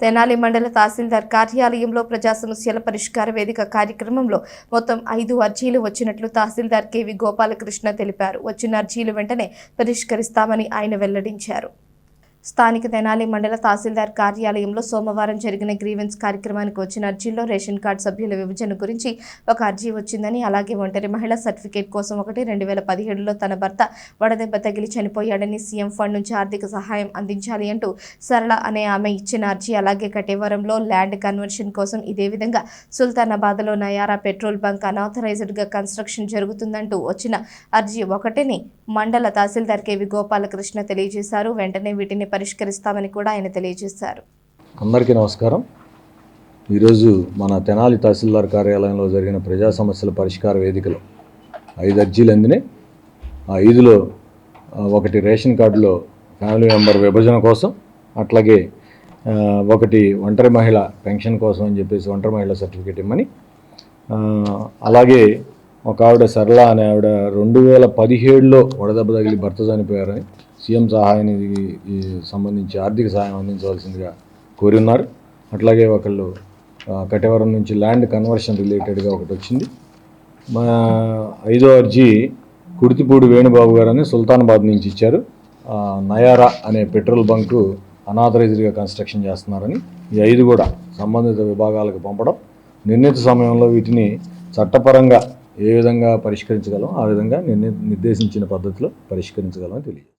తెనాలి మండల తహసీల్దార్ కార్యాలయంలో ప్రజా సమస్యల పరిష్కార వేదిక కార్యక్రమంలో మొత్తం ఐదు అర్జీలు వచ్చినట్లు తహసీల్దార్ కెవి గోపాలకృష్ణ తెలిపారు. వచ్చిన అర్జీలు వెంటనే పరిష్కరిస్తామని ఆయన వెల్లడించారు. స్థానిక తెనాలి మండల తహసీల్దార్ కార్యాలయంలో సోమవారం జరిగిన గ్రీవెన్స్ కార్యక్రమానికి వచ్చిన అర్జీల్లో రేషన్ కార్డు సభ్యుల విభజన గురించి ఒక అర్జీ వచ్చిందని అలాగే ఒంటరి మహిళ సర్టిఫికేట్ కోసం ఒకటి రెండు వేల పదిహేడులో తన భర్త వడదెబ్బ తగిలి చనిపోయాడని సీఎం ఫండ్ నుంచి ఆర్థిక సహాయం అందించాలి అంటూ సరళ అనే ఆమె ఇచ్చిన అర్జీ అలాగే కటేవరంలో ల్యాండ్ కన్వర్షన్ కోసం ఇదే విధంగా సుల్తానాబాద్లో నయారా పెట్రోల్ బంక్ అనాథరైజ్డ్గా కన్స్ట్రక్షన్ జరుగుతుందంటూ వచ్చిన అర్జీ ఒకటిని మండల తహసీల్దార్ కేవి గోపాలకృష్ణ తెలియజేశారు. వెంటనే వీటిని పరిష్కరిస్తామని కూడా ఆయన తెలియజేశారు. అందరికీ నమస్కారం. ఈరోజు మన తెనాలి తహసీల్దార్ కార్యాలయంలో జరిగిన ప్రజా సమస్యల పరిష్కార వేదికలో ఐదు అర్జీలు అందినాయి. ఆ ఐదులో ఒకటి రేషన్ కార్డులో ఫ్యామిలీ మెంబర్ విభజన కోసం అట్లాగే ఒకటి ఒంటరి మహిళ పెన్షన్ కోసం అని చెప్పేసి ఒంటరి మహిళ సర్టిఫికేట్ ఇమ్మని అలాగే ఒక ఆవిడ సరళ అనే ఆవిడ రెండు వేల పదిహేడులో వడదెబ్బ తగిలి భర్త చనిపోయారని సీఎం సహాయానికి సంబంధించి ఆర్థిక సహాయం అందించవలసిందిగా కోరి ఉన్నారు. అట్లాగే ఒకళ్ళు కటవరం నుంచి ల్యాండ్ కన్వర్షన్ రిలేటెడ్గా ఒకటి వచ్చింది. మా ఐదో అర్జీ కుడితిపూడి వేణుబాబు గారని సుల్తానాబాద్ నుంచి ఇచ్చారు. నయారా అనే పెట్రోల్ బంకు అనాథరైజ్డ్గా కన్స్ట్రక్షన్ చేస్తున్నారని ఈ ఐదు కూడా సంబంధిత విభాగాలకు పంపడం నిర్ణీత సమయంలో వీటిని చట్టపరంగా ఏ విధంగా పరిష్కరించగలం ఆ విధంగా నిర్ణయి నిర్దేశించిన పద్ధతిలో పరిష్కరించగలం తెలియదు